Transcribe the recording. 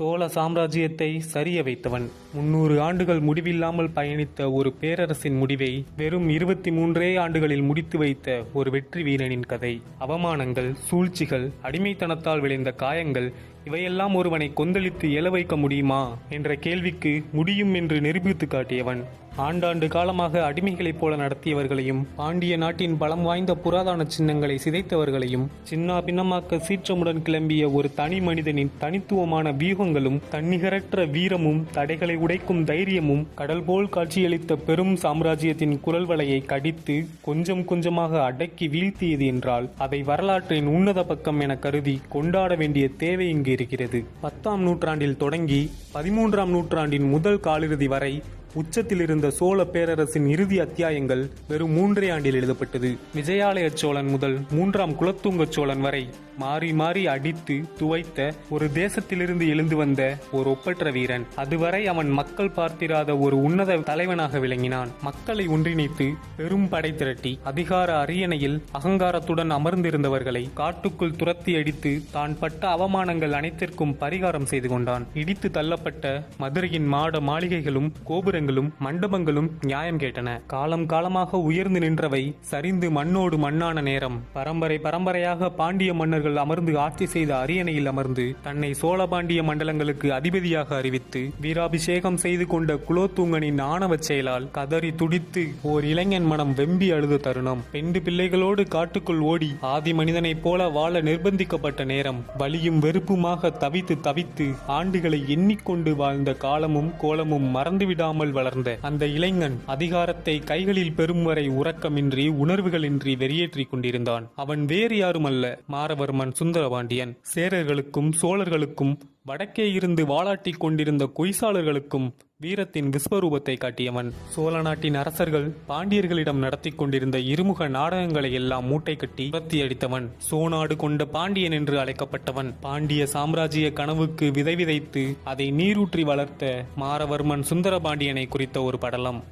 சோழ சாம்ராஜ்யத்தை சரிய வைத்தவன். முன்னூறு ஆண்டுகள் முடிவில்லாமல் பயணித்த ஒரு பேரரசின் முடிவை வெறும் இருபத்தி மூன்றே ஆண்டுகளில் முடித்து வைத்த ஒரு வெற்றி வீரனின் கதை. அவமானங்கள் சூழ்ச்சிகள் அடிமைத்தனத்தால் விளைந்த காயங்கள் இவையெல்லாம் ஒருவனை கொந்தளித்து எழ வைக்க முடியுமா? என்ற கேள்விக்கு முடியும் என்று நிரூபித்து காட்டியவன். ஆண்டாண்டு காலமாக அடிமைகளைப் போல நடத்தியவர்களையும் பாண்டிய நாட்டின் பலம் வாய்ந்த புராதன சின்னங்களை சிதைத்தவர்களையும் சின்னா பின்னமாக்க சீற்றமுடன் கிளம்பிய ஒரு தனி மனிதனின் தனித்துவமான வியூகங்களும் தன்னிகரற்ற வீரமும் தடைகளை உடைக்கும் தைரியமும் கடல் போல் காட்சியளித்த பெரும் சாம்ராஜ்யத்தின் குரல் வலையை கடித்து கொஞ்சம் கொஞ்சமாக அடக்கி வீழ்த்தியது என்றால் அதை வரலாற்றின் உன்னத பக்கம் என கருதி கொண்டாட வேண்டிய தேவை இங்கு இருக்கிறது பத்தாம் நூற்றாண்டில் தொடங்கி பதிமூன்றாம் நூற்றாண்டின் முதல் காலிறுதி வரை உச்சத்தில் இருந்த சோழ பேரரசின் இறுதி அத்தியாயங்கள் வெறும் மூன்றே ஆண்டில் எழுதப்பட்டது. விஜயாலய சோழன் முதல் மூன்றாம் குலத்துங்க சோழன் வரை மாறி மாறி அடித்து துவைத்த ஒரு தேசத்திலிருந்து எழுந்து வந்த ஒரு ஒப்பற்ற வீரன். அதுவரை அவன் மக்கள் பார்த்திராத ஒரு உன்னத தலைவனாக விளங்கினான். மக்களை ஒன்றிணைத்து பெரும் படை திரட்டி அதிகார அரியணையில் அகங்காரத்துடன் அமர்ந்திருந்தவர்களை காட்டுக்குள் துரத்தி அடித்து தான் பட்ட அவமானங்கள் அனைத்திற்கும் பரிகாரம் செய்து கொண்டான். இடித்து தள்ளப்பட்ட மதுரையின் மாட மாளிகைகளும் கோபுர கோபுரங்களும் மண்டபங்களும் நியாயம் கேட்டன. காலம் காலமாக உயர்ந்து நின்றவை சரிந்து மண்ணோடு மண்ணான நேரம். பரம்பரை பரம்பரையாக பாண்டிய மன்னர்கள் அமர்ந்து ஆட்சி செய்த அரியணையில் அமர்ந்து தன்னை சோழ பாண்டிய மண்டலங்களுக்கு அதிபதியாக அறிவித்து வீராபிஷேகம் செய்து கொண்ட குலோத்துங்கனின் ஆணவச் செயலால் கதறி துடித்து ஓர் இளைஞன் மனம் வெம்பி அழுத தருணம். பெண்டு பிள்ளைகளோடு காட்டுக்குள் ஓடி ஆதி மனிதனைப் போல வாழ நிர்பந்திக்கப்பட்ட நேரம். வலியும் வெறுப்புமாக தவித்து தவித்து ஆண்டுகளை எண்ணிக்கொண்டு வாழ்ந்த காலமும் கோலமும் மறந்துவிடாமல் வளர்ந்த அந்த இளைஞன் அதிகாரத்தை கைகளில் பெறும் வரை உறக்கமின்றி உணர்வுகளின்றி வெறியேற்றிக் கொண்டிருந்தான். அவன் வேறு யாருமல்ல. மாரவர்மன் சுந்தரபாண்டியன். சேரர்களுக்கும் சோழர்களுக்கும் வடக்கே இருந்து வாளாட்டி கொண்டிருந்த கொய்சாளர்களுக்கும் வீரத்தின் விஸ்வரூபத்தை காட்டியவன். சோழ நாட்டின் அரசர்கள் பாண்டியர்களிடம் நடத்தி கொண்டிருந்த இருமுக நாடகங்களை எல்லாம் மூட்டை கட்டி துரத்தி அடித்தவன். சோநாடு கொண்ட பாண்டியன் என்று அழைக்கப்பட்டவன். பாண்டிய சாம்ராஜ்ய கனவுக்கு விதை விதைத்து அதை நீரூற்றி வளர்த்த மாரவர்மன் சுந்தரபாண்டியனை குறித்த ஒரு படலம்.